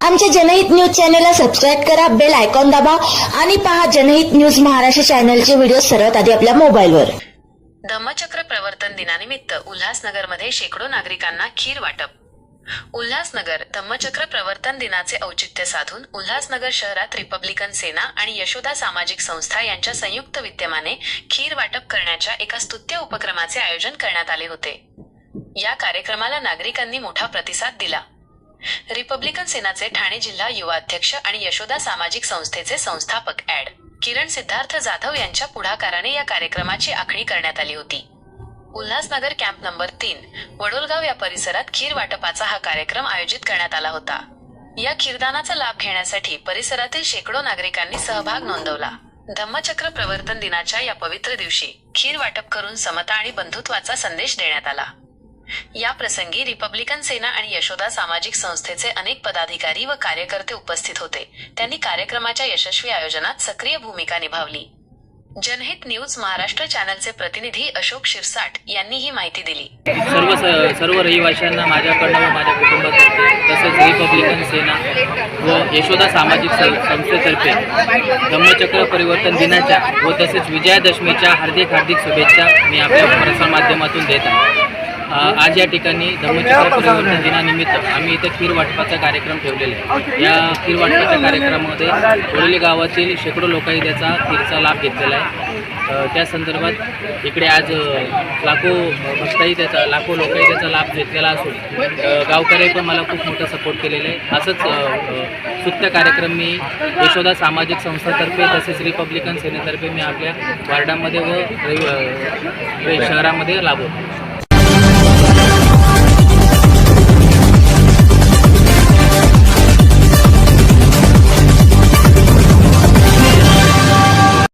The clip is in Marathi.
आमच्या जनहित न्यूज चॅनलला सबस्क्राईब करा बेल आयकॉन दाबा आणि पहा जनहित न्यूज महाराष्ट्र चॅनलचे व्हिडिओ सर्वात आधी आपल्या मोबाईलवर. धम्मचक्र प्रवर्तन दिनानिमित्त उल्हासनगरमध्ये शेकडो नागरिकांना खीर वाटप. उल्हासनगर धम्मचक्र प्रवर्तन दिनाचे औचित्य साधून उल्हासनगर शहरात रिपब्लिकन सेना आणि यशोदा सामाजिक संस्था यांच्या संयुक्त विद्यमाने खीर वाटप करण्याच्या एका स्तुत्य उपक्रमाचे आयोजन करण्यात आले होते. या कार्यक्रमाला नागरिकांनी मोठा प्रतिसाद दिला. रिपब्लिकन सेनाचे ठाणे जिल्हा युवा अध्यक्ष आणि यशोदा सामाजिक संस्थेचे संस्थापक ऍड किरण सिद्धार्थ जाधव यांच्या पुढाकाराने या कार्यक्रमाची आखणी करण्यात आली होती. उल्हासनगर कॅम्प नंबर तीन वडोलगाव या परिसरात खीर वाटपाचा हा कार्यक्रम आयोजित करण्यात आला होता. या खीरदानाचा लाभ घेण्यासाठी परिसरातील शेकडो नागरिकांनी सहभाग नोंदवला. धम्मचक्र प्रवर्तन दिनाच्या या पवित्र दिवशी खीर वाटप करून समता आणि बंधुत्वाचा संदेश देण्यात आला. या प्रसंगी रिपब्लिकन सेना आणि यशोदा सामाजिक संस्थेचे अनेक पदाधिकारी व कार्यकर्ते उपस्थित होते. त्यांनी कार्यक्रमाच्या यशस्वी आयोजनात सक्रिय भूमिका निभावली. जनहित न्यूज महाराष्ट्र चॅनलचे प्रतिनिधी अशोक शिरसाट यांनी ही माहिती दिली. सर्व सर्व रहिवाशांना माझ्याकडनं व माझ्या कुटुंबातर्फे तसेच रिपब्लिकन सेना व यशोदा सामाजिक संस्थेतर्फे धम्मचक्र परिवर्तन दिनाच्या व तसेच विजयादशमीच्या हार्दिक हार्दिक शुभेच्छा मी आपल्या प्रसारमाध्यमातून देत आहे. आज या ठिकाणी धम्मचक्र परिवर्तन दिनानिमित्त आम्ही इथे खीर वाटपाचा कार्यक्रम ठेवलेला आहे. या खीर वाटपाच्या कार्यक्रमामध्ये कोळली गावातील शेकडो लोकांनी त्याचा खीरचा लाभ घेतलेला आहे. त्या संदर्भात इकडे आज लाखो भक्ताई त्याचा लाखो लोकही त्याचा लाभ घेतलेला असून गावकरी पण मला खूप मोठा सपोर्ट केलेला आहे. असंच सुत्य कार्यक्रम मी यशोदा सामाजिक संस्थातर्फे तसेच रिपब्लिकन सेनेतर्फे मी आपल्या वार्डामध्ये व शहरामध्ये राबवतो